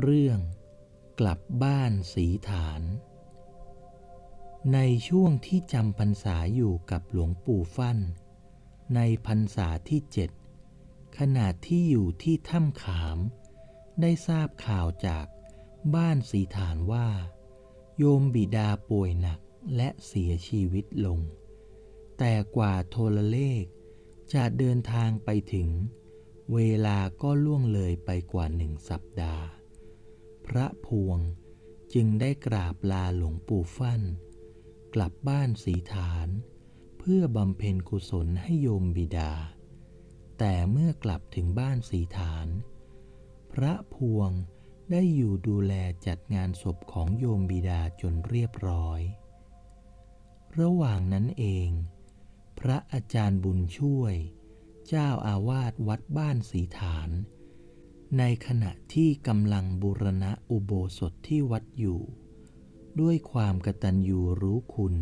เรื่องกลับบ้านสีฐาน ในช่วงที่จำพรรษาอยู่กับหลวงปู่ฟั่น ในพรรษาที่เจ็ดขณะที่อยู่ที่ถ้ำขาม ได้ทราบข่าวจากบ้านสีฐานว่า โยมบิดาป่วยหนักและเสียชีวิตลง แต่กว่าโทรเลข จะเดินทางไปถึง เวลาก็ล่วงเลยไปกว่าหนึ่งสัปดาห์ พระพวงจึงได้กราบลาหลวงปู่ฟั่น กลับบ้านสีฐาน เพื่อบำเพ็ญกุศลให้โยมบิดา แต่เมื่อกลับถึงบ้านสีฐาน พระพวงได้อยู่ดูแลจัดงานศพของโยมบิดาจนเรียบร้อย ระหว่างนั้นเอง พระอาจารย์บุญช่วย เจ้าอาวาสวัดบ้านสีฐาน ในขณะที่กำลังบูรณะอุโบสถที่วัดอยู่ ด้วยความกตัญญูรู้คุณ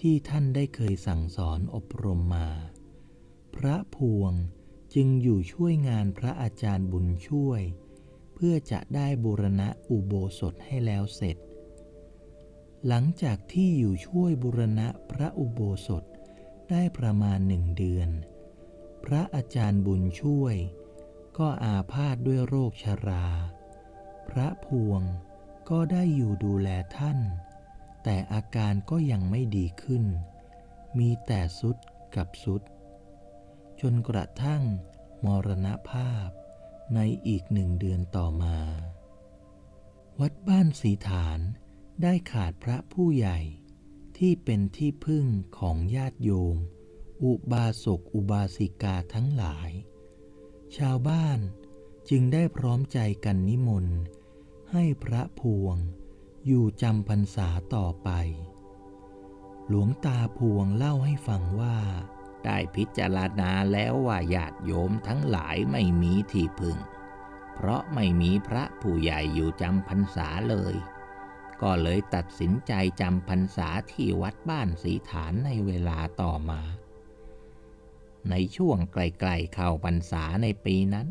ที่ท่านได้เคยสั่งสอนอบรมมา พระพวงจึงอยู่ช่วยงานพระอาจารย์บุญช่วย เพื่อจะได้บูรณะอุโบสถให้แล้วเสร็จ หลังจากที่อยู่ช่วยบูรณะพระอุโบสถได้ประมาณหนึ่งเดือน พระอาจารย์บุญช่วย ก็อาพาธด้วยโรคชรา พระพวงก็ได้อยู่ดูแลท่าน แต่อาการก็ยังไม่ดีขึ้น มีแต่สุดกับสุด จนกระทั่งมรณภาพในอีกหนึ่งเดือนต่อมา วัดบ้านสีฐานได้ขาดพระผู้ใหญ่ที่เป็นที่พึ่งของญาติโยม อุบาสกอุบาสิกาทั้งหลาย ชาวบ้านจึงได้พร้อมใจกันนิมนต์ ให้พระพวงอยู่จำพรรษาต่อไป หลวงตาพวงเล่าให้ฟังว่า ได้พิจารณาแล้วว่าญาติโยมทั้งหลายไม่มีที่พึ่ง เพราะไม่มีพระผู้ใหญ่อยู่จำพรรษาเลย ก็เลยตัดสินใจจำพรรษาที่วัดบ้านสีฐานในเวลาต่อมา ในช่วงใกล้ๆเข้าพรรษาในปีนั้น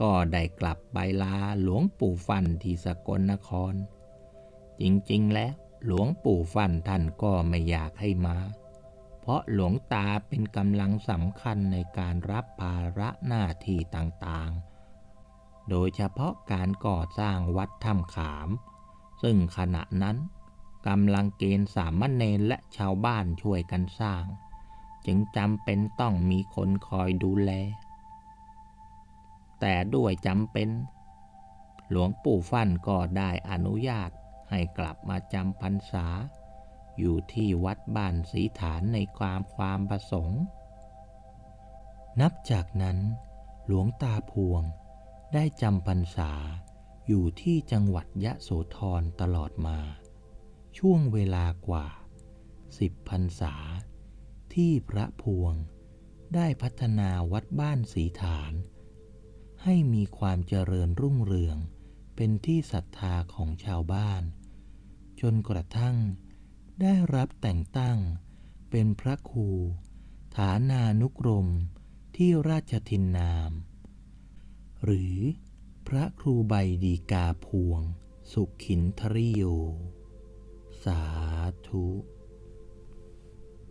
ก็ได้กลับไปลาหลวงปู่ฟันที่สกลนคร จริงๆแล้วหลวงปู่ฟันท่านก็ไม่อยากให้มา เพราะหลวงตาเป็นกำลังสำคัญในการรับภาระหน้าที่ต่างๆ โดยเฉพาะการก่อสร้างวัดถ้ำขาม ซึ่งขณะนั้นกำลังเกณฑ์สามเณรและชาวบ้านช่วยกันสร้าง จึงจำเป็นต้องมีคนคอยดูแล แต่ด้วยจำเป็น หลวงปู่ฟั่นก็ได้อนุญาตให้กลับมาจำพรรษา อยู่ที่วัดบ้านสีฐานในความความประสงค์ นับจากนั้น หลวงตาพวงได้จำพรรษาอยู่ที่จังหวัดยะโสธรตลอดมา ช่วงเวลากว่าสิบพรรษา ที่พระพวงได้พัฒนาวัดบ้านสีฐาน ให้มีความเจริญรุ่งเรืองเป็นที่ศรัทธาของชาวบ้าน จนกระทั่งได้รับแต่งตั้งเป็นพระครู ฐานานุกรมที่ราชทินนาม หรือพระครูใบดีกาพวง สุขินทริโย สาธุ